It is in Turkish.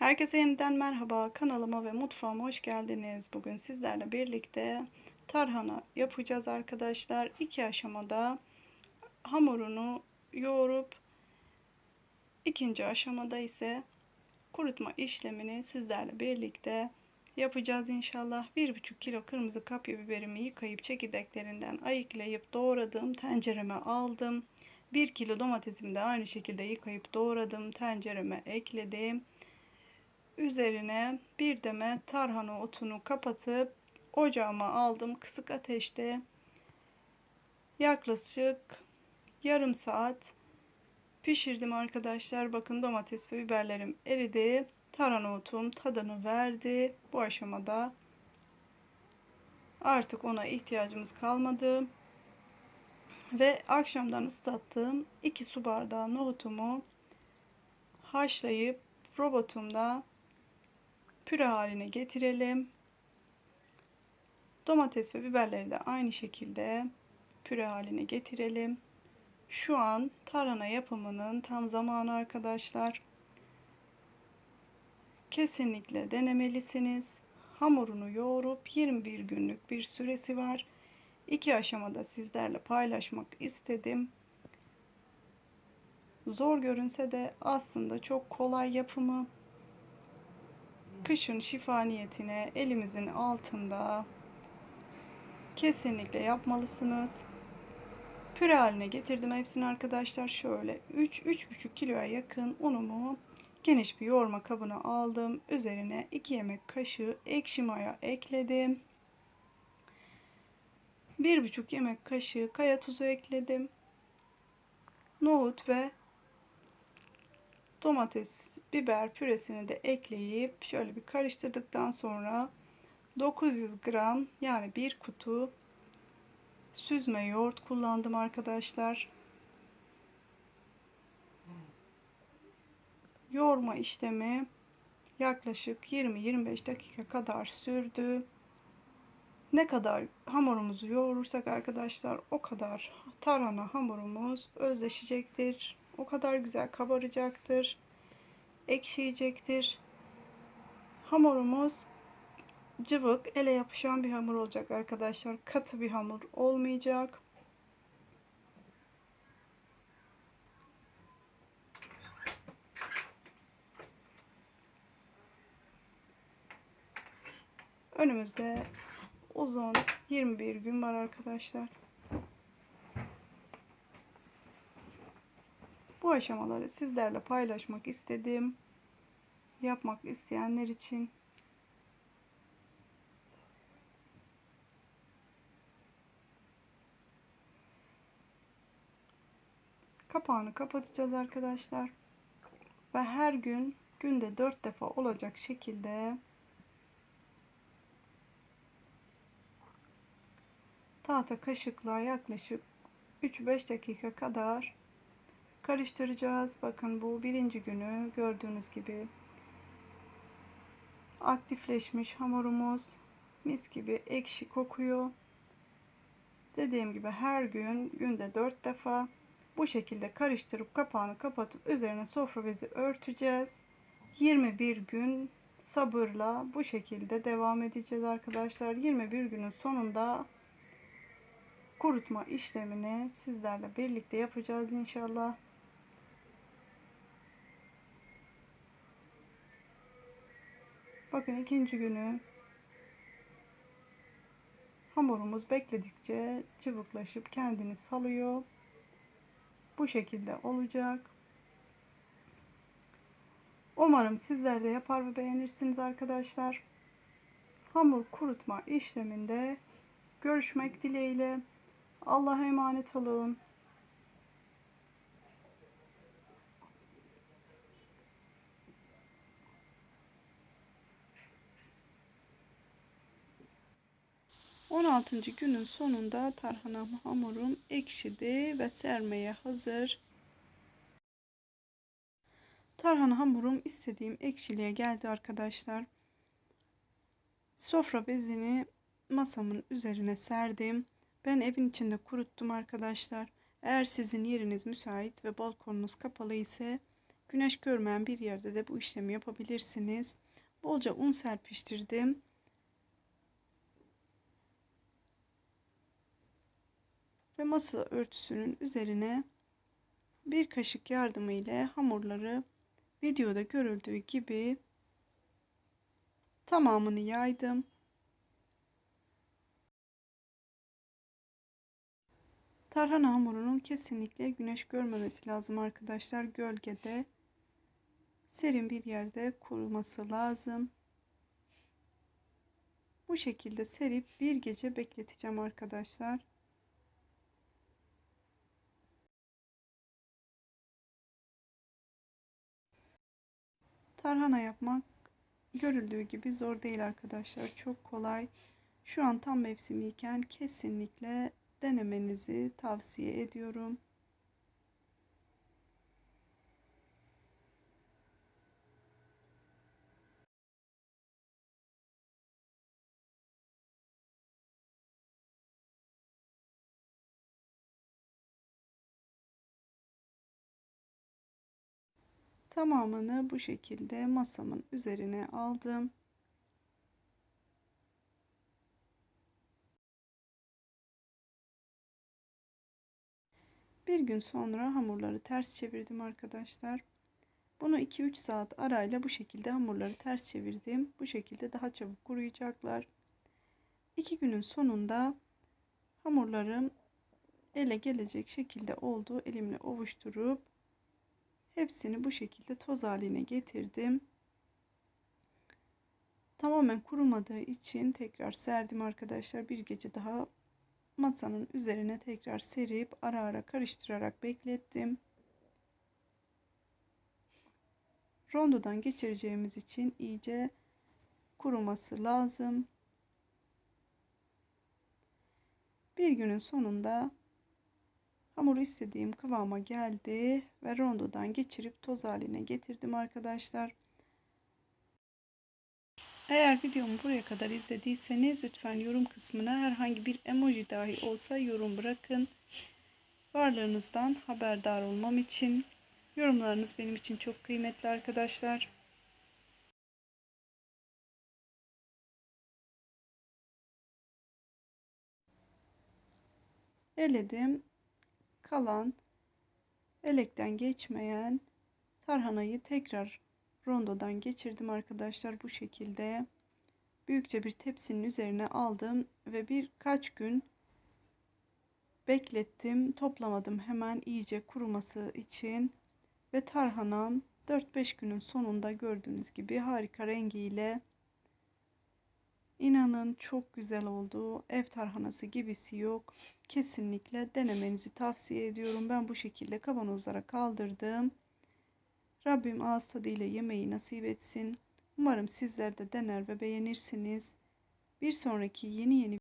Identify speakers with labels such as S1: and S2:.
S1: Herkese yeniden merhaba. Kanalıma ve mutfağıma hoş geldiniz. Bugün sizlerle birlikte tarhana yapacağız arkadaşlar. İki aşamada hamurunu yoğurup ikinci aşamada ise kurutma işlemini sizlerle birlikte yapacağız inşallah. 1,5 kilo kırmızı kapya biberimi yıkayıp çekirdeklerinden ayıklayıp doğradım. Tencereme aldım. 1 kilo domatesimi de aynı şekilde yıkayıp doğradım. Tencereme ekledim. Üzerine bir demet tarhana otunu kapatıp ocağıma aldım. Kısık ateşte yaklaşık yarım saat pişirdim arkadaşlar. Bakın domates ve biberlerim eridi. Tarhana otum tadını verdi. Bu aşamada artık ona ihtiyacımız kalmadı. Ve akşamdan ıslattığım 2 su bardağı nohutumu haşlayıp robotumda püre haline getirelim. Domates ve biberleri de aynı şekilde püre haline getirelim. Şu an tarhana yapımının tam zamanı arkadaşlar. Kesinlikle denemelisiniz. Hamurunu yoğurup 21 günlük bir süresi var. İki aşamada sizlerle paylaşmak istedim. Zor görünse de aslında çok kolay yapımı kışın şifa niyetine elimizin altında kesinlikle yapmalısınız. Püre haline getirdim hepsini arkadaşlar. Şöyle 3-3,5 kiloya yakın unumu geniş bir yoğurma kabına aldım. Üzerine 2 yemek kaşığı ekşi maya ekledim. 1,5 yemek kaşığı kaya tuzu ekledim. Nohut ve domates, biber püresini de ekleyip şöyle bir karıştırdıktan sonra 900 gram yani bir kutu süzme yoğurt kullandım arkadaşlar. Yoğurma işlemi yaklaşık 20-25 dakika kadar sürdü. Ne kadar hamurumuzu yoğurursak arkadaşlar o kadar tarhana hamurumuz özleşecektir. O kadar güzel kabaracaktır. Ekşiyecektir. Hamurumuz cıvık, ele yapışan bir hamur olacak arkadaşlar. Katı bir hamur olmayacak. Önümüzde uzun 21 gün var arkadaşlar. Bu aşamaları sizlerle paylaşmak istedim. Yapmak isteyenler için. Kapağını kapatacağız arkadaşlar. Ve her gün günde 4 defa olacak şekilde tahta kaşıkla yaklaşık 3-5 dakika kadar karıştıracağız. Bakın bu birinci günü gördüğünüz gibi aktifleşmiş hamurumuz mis gibi ekşi kokuyor. Dediğim gibi her gün günde 4 defa bu şekilde karıştırıp kapağını kapatıp üzerine sofra bezi örteceğiz. 21 gün sabırla bu şekilde devam edeceğiz arkadaşlar. 21 günün sonunda kurutma işlemini sizlerle birlikte yapacağız inşallah. Bakın ikinci günü hamurumuz bekledikçe cıvıklaşıp kendini salıyor. Bu şekilde olacak. Umarım sizler de yapar ve beğenirsiniz arkadaşlar. Hamur kurutma işleminde görüşmek dileğiyle. Allah'a emanet olun. On altıncı günün sonunda tarhana hamurum ekşidi ve sermeye hazır. Tarhana hamurum istediğim ekşiliğe geldi arkadaşlar. Sofra bezini masamın üzerine serdim. Ben evin içinde kuruttum arkadaşlar. Eğer sizin yeriniz müsait ve balkonunuz kapalı ise Güneş görmeyen bir yerde de bu işlemi yapabilirsiniz. Bolca un serpiştirdim. Ve masa örtüsünün üzerine bir kaşık yardımı ile hamurları videoda görüldüğü gibi tamamını yaydım. Tarhana hamurunun kesinlikle güneş görmemesi lazım arkadaşlar. Gölgede serin bir yerde kuruması lazım. Bu şekilde serip bir gece bekleteceğim arkadaşlar. Tarhana yapmak görüldüğü gibi zor değil arkadaşlar. Çok kolay. Şu an tam mevsimiyken kesinlikle denemenizi tavsiye ediyorum. Tamamını bu şekilde masamın üzerine aldım. Bir gün sonra hamurları ters çevirdim arkadaşlar. Bunu 2-3 saat arayla bu şekilde hamurları ters çevirdim. Bu şekilde daha çabuk kuruyacaklar. 2 günün sonunda hamurlarım ele gelecek şekilde oldu. Elimle ovuşturup hepsini bu şekilde toz haline getirdim. Tamamen kurumadığı için tekrar serdim arkadaşlar. Bir gece daha masanın üzerine tekrar serip ara ara karıştırarak beklettim. Rondodan geçireceğimiz için iyice kuruması lazım. Bir günün sonunda hamur istediğim kıvama geldi ve rondodan geçirip toz haline getirdim arkadaşlar. Eğer videomu buraya kadar izlediyseniz lütfen yorum kısmına herhangi bir emoji dahi olsa yorum bırakın. Varlığınızdan haberdar olmam için yorumlarınız benim için çok kıymetli arkadaşlar. Eledim. Kalan elekten geçmeyen tarhanayı tekrar rondodan geçirdim arkadaşlar bu şekilde. Büyükçe bir tepsinin üzerine aldım ve birkaç gün beklettim. Toplamadım hemen iyice kuruması için ve tarhanam 4-5 günün sonunda gördüğünüz gibi harika rengiyle inanın çok güzel oldu ev tarhanası gibisi yok kesinlikle denemenizi tavsiye ediyorum ben bu şekilde kavanozlara kaldırdım Rabbim ağız tadıyla yemeği nasip etsin. Umarım sizler de dener ve beğenirsiniz. Bir sonraki yeni yeni